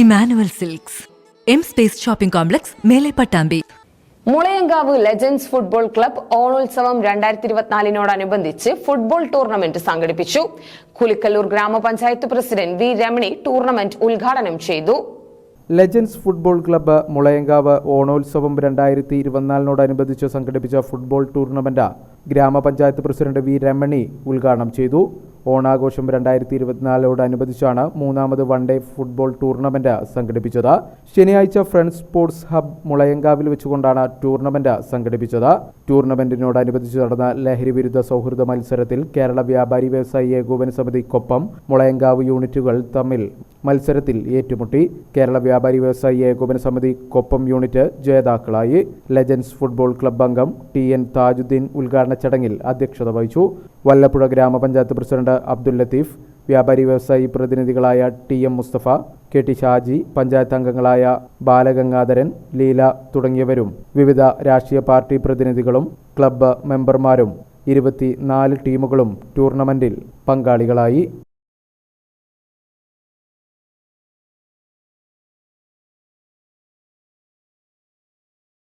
Emmanuel silks. M space shopping complex മേലെ Pattambi Mulayankavu legends football club ഓണോത്സവം രണ്ടായിരത്തി ഇരുപത്തിനാലിനോടനുബന്ധിച്ച് football tournament സംഘടിപ്പിച്ചു. കുലിക്കല്ലൂർ ഗ്രാമപഞ്ചായത്ത് പ്രസിഡന്റ് വി രമണി ടൂർണമെന്റ് ഉദ്ഘാടനം ചെയ്തു. ലെജൻസ് ഫുട്ബോൾ ക്ലബ്ബ് മുളയങ്കാവ് ഓണോത്സവം രണ്ടായിരത്തി ഇരുപത്തിനാലിനോടനുബന്ധിച്ച് സംഘടിപ്പിച്ച ഫുട്ബോൾ ടൂർണമെന്റ് ഗ്രാമപഞ്ചായത്ത് പ്രസിഡന്റ് വി രമണി ഉദ്ഘാടനം ചെയ്തു. ഓണാഘോഷം രണ്ടായിരത്തി ഇരുപത്തിനാലോടനുബന്ധിച്ചാണ് മൂന്നാമത് വൺ ഡേ ഫുട്ബോൾ ടൂർണമെന്റ് സംഘടിപ്പിച്ചത്. ശനിയാഴ്ച ഫ്രണ്ട്സ് സ്പോർട്സ് ഹബ് മുളയങ്കാവിൽ വെച്ചുകൊണ്ടാണ് ടൂർണമെന്റ് സംഘടിപ്പിച്ചത്. ടൂർണമെന്റിനോടനുബന്ധിച്ച് നടന്ന ലഹരി വിരുദ്ധ സൗഹൃദ മത്സരത്തിൽ കേരള വ്യാപാരി വ്യവസായി ഏകോപന സമിതിക്കൊപ്പം മുളയങ്കാവ് യൂണിറ്റുകൾ തമ്മിൽ മത്സരത്തിൽ ഏറ്റുമുട്ടി കേരള വ്യാപാരി വ്യവസായി ഏകോപന സമിതി കൊപ്പം യൂണിറ്റ് ജേതാക്കളായി ലെജൻസ് ഫുട്ബോൾ ക്ലബ് അംഗം ടി എൻ താജുദ്ദീൻ ഉദ്ഘാടന ചടങ്ങിൽ അധ്യക്ഷത വഹിച്ചു. വല്ലപ്പുഴ ഗ്രാമപഞ്ചായത്ത് പ്രസിഡന്റ് അബ്ദുൽ ലത്തീഫ് വ്യാപാരി വ്യവസായി പ്രതിനിധികളായ T M Musthafa K T Shaji panchayat അംഗങ്ങളായ ബാലഗംഗാധരൻ ലീല തുടങ്ങിയവരും വിവിധ രാഷ്ട്രീയ പാർട്ടി പ്രതിനിധികളും ക്ലബ്ബ് മെമ്പർമാരും ഇരുപത്തിനാല് ടീമുകളും ടൂർണമെന്റിൽ പങ്കാളികളായി.